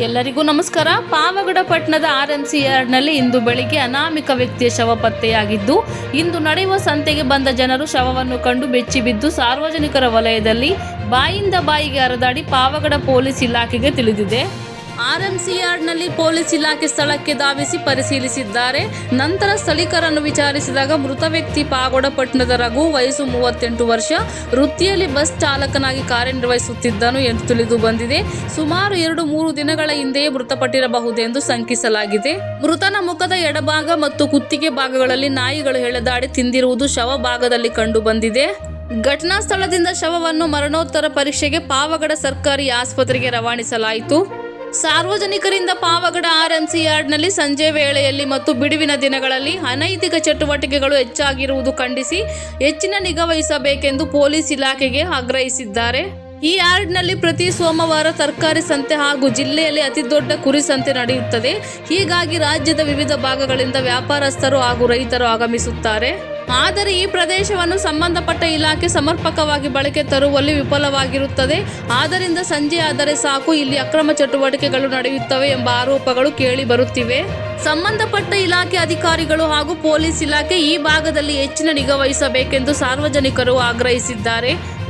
ಎಲ್ಲರಿಗೂ ನಮಸ್ಕಾರ. ಪಾವಗಡ ಪಟ್ಟಣದ ಆರ್ ಎಂ ಸಿ ಯಾರ್ಡ್ನಲ್ಲಿ ಇಂದು ಬೆಳಿಗ್ಗೆ ಅನಾಮಿಕ ವ್ಯಕ್ತಿಯ ಶವ ಪತ್ತೆಯಾಗಿದ್ದು, ಇಂದು ನಡೆಯುವ ಸಂತೆಗೆ ಬಂದ ಜನರು ಶವವನ್ನು ಕಂಡು ಬೆಚ್ಚಿ ಬಿದ್ದು ಸಾರ್ವಜನಿಕರ ವಲಯದಲ್ಲಿ ಬಾಯಿಂದ ಬಾಯಿಗೆ ಹರಿದಾಡಿ ಪಾವಗಡ ಪೊಲೀಸ್ ಇಲಾಖೆಗೆ ತಿಳಿದಿದೆ. ಆರ್ಎಂಸಿ ಯಾರ್ಡ್ನಲ್ಲಿ ಪೊಲೀಸ್ ಇಲಾಖೆ ಸ್ಥಳಕ್ಕೆ ಧಾವಿಸಿ ಪರಿಶೀಲಿಸಿದ್ದಾರೆ. ನಂತರ ಸ್ಥಳೀಕರನ್ನು ವಿಚಾರಿಸಿದಾಗ ಮೃತ ವ್ಯಕ್ತಿ ಪಾಗೋಡ ಪಟ್ಟಣದ ರಘು, ವಯಸ್ಸು ಮೂವತ್ತೆಂಟು ವರ್ಷ, ವೃತ್ತಿಯಲ್ಲಿ ಬಸ್ ಚಾಲಕನಾಗಿ ಕಾರ್ಯನಿರ್ವಹಿಸುತ್ತಿದ್ದನು ಎಂದು ತಿಳಿದು ಬಂದಿದೆ. ಸುಮಾರು ಎರಡು ಮೂರು ದಿನಗಳ ಹಿಂದೆಯೇ ಮೃತಪಟ್ಟಿರಬಹುದೆಂದು ಶಂಕಿಸಲಾಗಿದೆ. ಮೃತನ ಮುಖದ ಎಡಭಾಗ ಮತ್ತು ಕುತ್ತಿಗೆ ಭಾಗಗಳಲ್ಲಿ ನಾಯಿಗಳು ಎಳೆದಾಡಿ ತಿಂದಿರುವುದು ಶವ ಭಾಗದಲ್ಲಿ ಕಂಡು ಬಂದಿದೆ. ಘಟನಾ ಸ್ಥಳದಿಂದ ಶವವನ್ನು ಮರಣೋತ್ತರ ಪರೀಕ್ಷೆಗೆ ಪಾವಗಡ ಸರ್ಕಾರಿ ಆಸ್ಪತ್ರೆಗೆ ರವಾನಿಸಲಾಯಿತು. ಸಾರ್ವಜನಿಕರಿಂದ ಪಾವಗಡ ಆರ್ಎಂಸಿ ಯಾರ್ಡ್ನಲ್ಲಿ ಸಂಜೆ ವೇಳೆಯಲ್ಲಿ ಮತ್ತು ಬಿಡುವಿನ ದಿನಗಳಲ್ಲಿ ಅನೈತಿಕ ಚಟುವಟಿಕೆಗಳು ಹೆಚ್ಚಾಗಿರುವುದು ಖಂಡಿಸಿ ಹೆಚ್ಚಿನ ನಿಗಾ ವಹಿಸಬೇಕೆಂದು ಪೊಲೀಸ್ ಇಲಾಖೆಗೆ ಆಗ್ರಹಿಸಿದ್ದಾರೆ. ಈ ಯಾರ್ಡ್ನಲ್ಲಿ ಪ್ರತಿ ಸೋಮವಾರ ತರಕಾರಿ ಸಂತೆ ಹಾಗೂ ಜಿಲ್ಲೆಯಲ್ಲಿ ಅತಿ ದೊಡ್ಡ ಕುರಿ ಸಂತೆ ನಡೆಯುತ್ತದೆ. ಹೀಗಾಗಿ ರಾಜ್ಯದ ವಿವಿಧ ಭಾಗಗಳಿಂದ ವ್ಯಾಪಾರಸ್ಥರು ಹಾಗೂ ರೈತರು ಆಗಮಿಸುತ್ತಾರೆ. ಆದರೆ ಈ ಪ್ರದೇಶವನ್ನು ಸಂಬಂಧಪಟ್ಟ ಇಲಾಖೆ ಸಮರ್ಪಕವಾಗಿ ಬಳಕೆ ತರುವಲ್ಲಿ ವಿಫಲವಾಗಿರುತ್ತದೆ. ಆದ್ದರಿಂದ ಸಂಜೆ ಆದರೆ ಸಾಕು, ಇಲ್ಲಿ ಅಕ್ರಮ ಚಟುವಟಿಕೆಗಳು ನಡೆಯುತ್ತವೆ ಎಂಬ ಆರೋಪಗಳು ಕೇಳಿ ಬರುತ್ತಿವೆ. ಸಂಬಂಧಪಟ್ಟ ಇಲಾಖೆ ಅಧಿಕಾರಿಗಳು ಹಾಗೂ ಪೊಲೀಸ್ ಇಲಾಖೆ ಈ ಭಾಗದಲ್ಲಿ ಹೆಚ್ಚಿನ ನಿಗಾ ವಹಿಸಬೇಕೆಂದು ಸಾರ್ವಜನಿಕರು ಆಗ್ರಹಿಸಿದ್ದಾರೆ.